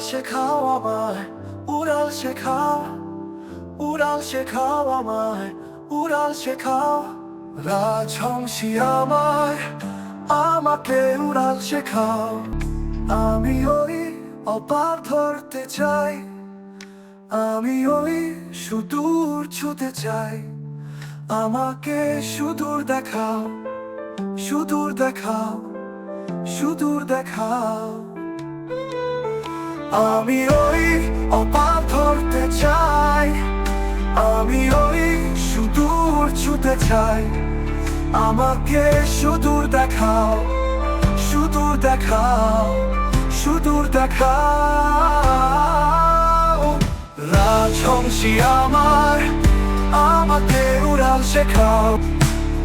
শেখাও আমায়, উড়াল শেখাও উড়াল শেখাও আমায়, উড়াল শেখাও। রাজহংসী আমায়, আমাকে উড়াল শেখাও। আমি ওই অপার ধরতে চাই, আমি ওই সুদূর ছুতে চাই। আমাকে সুদূর দেখাও সুদূর দেখাও সুদূর দেখাও। আমি ওই অপার ধরতে চাই। আমি ওই সুদূর ছুতে চাই। আমাকে সুদূর দেখাও সুদূর দেখাও সুদূর দেখাও। রাজহংসী আমার, আমাকে উড়াল শেখাও।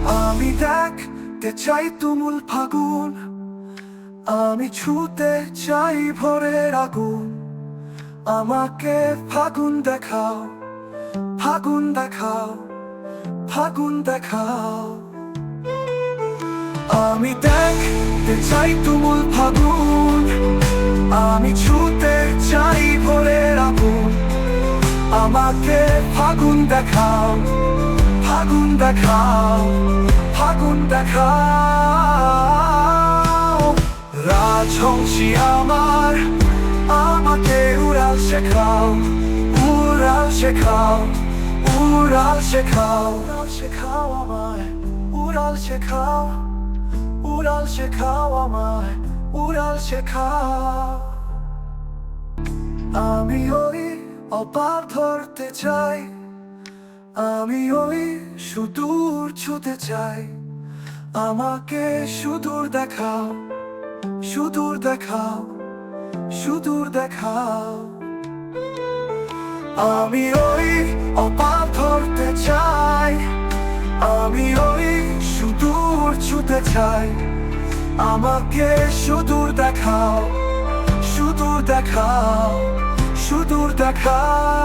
আমি দেখতে চাই তুমুল ফাগুন আমি ছুতে চাই ভোরের আগুন। আমাকে ফাগুন দেখাও ফাগুন দেখাও ফাগুন দেখাও। আমি দেখতে চাই তুমুল ফাগুন। আমি ছুতে চাই ভোরের আগুন। আমাকে ফাগুন দেখাও ফাগুন দেখাও ফাগুন দেখাও। রাজহংসী আমার, আমাকে উড়াল শেখাও উড়াল শেখাও উড়াল শেখাও উড়াল শেখাও আমায়, উড়াল শেখাও উড়াল শেখাও আমায়, উড়াল শেখাও। আমি ওই অপার ধরতে চাই, আমি ওই সুদূর ছুতে চাই, আমাকে সুদূর দেখাও। সুদূর দেখাও সুদূর দেখাও। আমি ওই অপার ধরতে চাই, আমি ওই সুদূর ছুতে চাই। আমাকে সুদূর দেখাও সুদূর দেখাও সুদূর দেখাও।